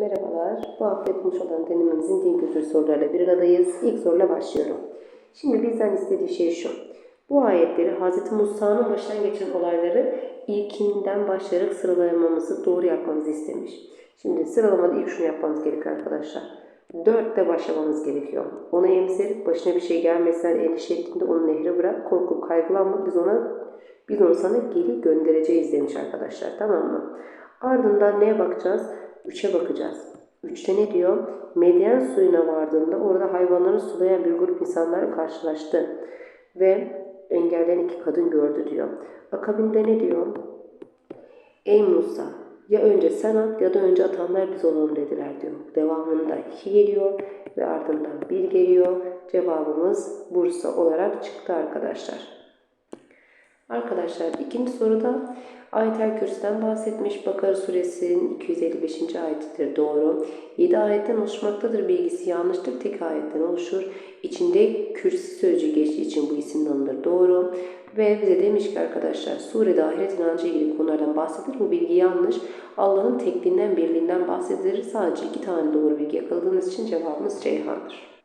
Merhabalar. Bu hafta yapılmış olan denememizin din kültürü sorularıyla bir aradayız. İlk soruyla başlıyorum. Şimdi bizden istediği şey şu. Bu ayetleri Hz. Musa'nın başından geçen olayları ilkinden başlayarak sıralamamızı doğru yapmamızı istemiş. Şimdi sıralamada ilk şunu yapmamız gerekiyor arkadaşlar. Dörtte başlamamız gerekiyor. Ona emzirip başına bir şey gelmesinden endişe ettiğinde onu nehre bırak. Korkup kaygılanma biz ona biz onu sana geri göndereceğiz demiş arkadaşlar. Tamam mı? Ardından neye bakacağız? 3'e bakacağız. 3'te ne diyor? Medyen suyuna vardığında orada hayvanları sulayan bir grup insanlar karşılaştı. Ve engelleyen iki kadın gördü diyor. Akabinde ne diyor? Ey Musa ya önce sen at ya da önce atanlar biz olalım dediler diyor. Devamında 2 geliyor ve ardından 1 geliyor. Cevabımız Bursa olarak çıktı arkadaşlar. Arkadaşlar ikinci soruda Ayet-el Kürsü'den bahsetmiş. Bakara suresinin 255. ayetidir. Doğru. 7 ayetten oluşmaktadır. Bilgisi yanlıştır. Tek ayetten oluşur. İçinde kürsü sözcüğü geçtiği için bu isim alınır. Doğru. Ve bize demiş ki arkadaşlar surede ahiret inancı ilgili konulardan bahsedilir. Bu bilgi yanlış. Allah'ın tekliğinden birliğinden bahsedilir. Sadece iki tane doğru bilgi yakaladığınız için cevabımız Ceyhan'dır.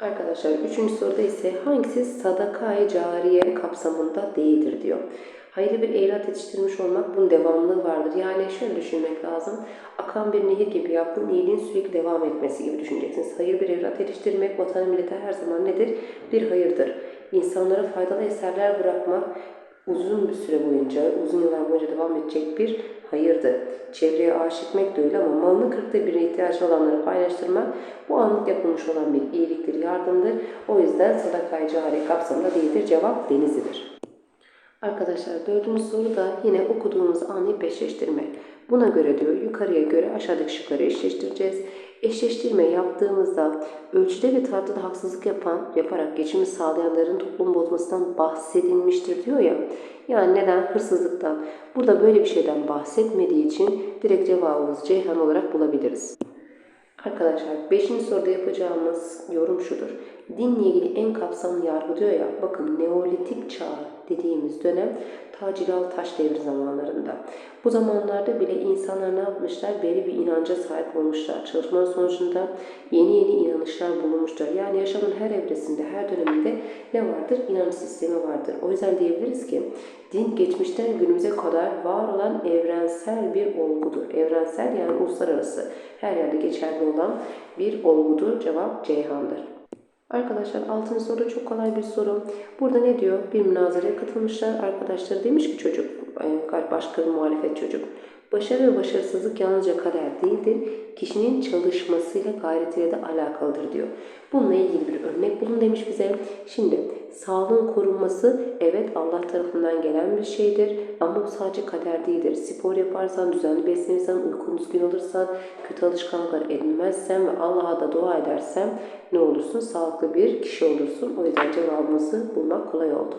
Arkadaşlar üçüncü soruda ise hangisi sadaka-i cariye kapsamında değildir diyor. Hayırlı bir evlat yetiştirmiş olmak bunun devamlılığı vardır. Yani şöyle düşünmek lazım. Akan bir nehir gibi yaptığın iyiliğin sürekli devam etmesi gibi düşüneceksiniz. Hayır bir evlat yetiştirmek vatan millete her zaman nedir? Bir hayırdır. İnsanlara faydalı eserler bırakmak uzun bir süre boyunca, uzun yıllar boyunca devam edecek bir hayırdır. Çevreye aşıkmak da öyle ama malını kırkta birine ihtiyacı olanları paylaştırmak bu anlık yapılmış olan bir iyiliktir, yardımdır. O yüzden sadakayı cari kapsamında değildir. Cevap denizidir. Arkadaşlar dördüncü soru da yine okuduğumuz anı eşleştirme. Buna göre diyor yukarıya göre aşağıdaki şıkları eşleştireceğiz. Eşleştirme yaptığımızda ölçüde ve tartıda haksızlık yapan, yaparak geçimi sağlayanların toplum bozmasından bahsedilmiştir diyor ya. Yani neden? Hırsızlıktan. Burada böyle bir şeyden bahsetmediği için direkt cevabımız Ceyhan olarak bulabiliriz. Arkadaşlar 5. soruda yapacağımız yorum şudur. Dinle ilgili en kapsamlı yargı diyor ya, bakın Neolitik çağ dediğimiz dönem ta Cilalı Taş devri zamanlarında. Bu zamanlarda bile insanlar ne yapmışlar? Belli bir inanca sahip olmuşlar. Çalışmanın sonucunda yeni yeni inanışlar bulunmuşlar. Yani yaşamın her evresinde, her döneminde ne vardır? İnanç sistemi vardır. O yüzden diyebiliriz ki din geçmişten günümüze kadar var olan evrensel bir olgudur. Evrensel yani uluslararası her yerde geçerli olan bir olgudur. Cevap Ceyhan'dır. Arkadaşlar 6. soru çok kolay bir soru. Burada ne diyor? Bir münazaraya katılmışlar. Arkadaşları demiş ki çocuk, e, başka bir muhalefet çocuk. Başarı ve başarısızlık yalnızca kader değildir. Kişinin çalışmasıyla, gayretiyle de alakalıdır diyor. Bununla ilgili bir örnek bulun demiş bize. Şimdi sağlığın korunması evet Allah tarafından gelen bir şeydir. Ama bu sadece kader değildir. Spor yaparsan, düzenli beslenirsen, uykun düzgün alırsan, kötü alışkanlıklar edinmezsen ve Allah'a da dua edersen ne olursun? Sağlıklı bir kişi olursun. O yüzden cevabımızı bulmak kolay oldu.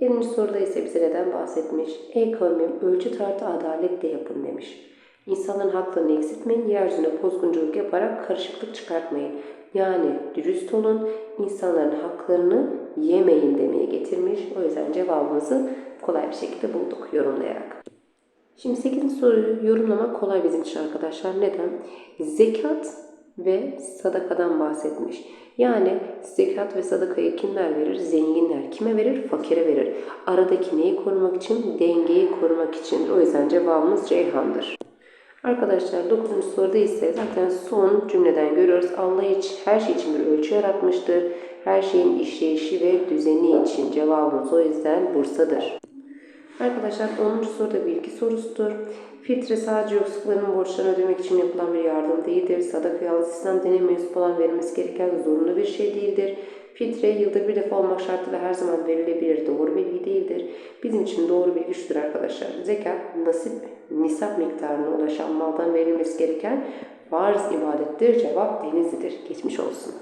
Yedinci soruda ise bize neden bahsetmiş? Ey kavmim ölçü tartı adaletle yapın demiş. İnsanların haklarını eksiltmeyin, yeryüzüne bozgunculuk yaparak karışıklık çıkartmayın. Yani dürüst olun, insanların haklarını yemeyin demeye getirmiş. O yüzden cevabımızı kolay bir şekilde bulduk yorumlayarak. Şimdi 8. soruyu yorumlamak kolay bizim için arkadaşlar. Neden? Zekat ve sadakadan bahsetmiş. Yani zekat ve sadakayı kimler verir? Zenginler. Kime verir? Fakire verir. Aradaki neyi korumak için? Dengeyi korumak için. O yüzden cevabımız Ceyhan'dır. Arkadaşlar 9. soruda ise zaten son cümleden görüyoruz. Allah hiç her şey için bir ölçü yaratmıştır. Her şeyin işleyişi ve düzeni için cevabımız o yüzden Bursa'dır. Arkadaşlar 10. soruda bilgi sorusudur. Filtre sadece yoksulların borçlarını ödemek için yapılan bir yardım değildir. Sadaka yalnız İslam dinine mensup olan verilmesi gereken zorunlu bir şey değildir. Filtre yılda bir defa olmak şartıyla her zaman verilebilir. Doğru bilgi değildir. Bizim için doğru bilgi şudur arkadaşlar. Zekat, nasip, nisap miktarına ulaşan maldan verilmesi gereken farz ibadettir. Cevap denizlidir. Geçmiş olsun.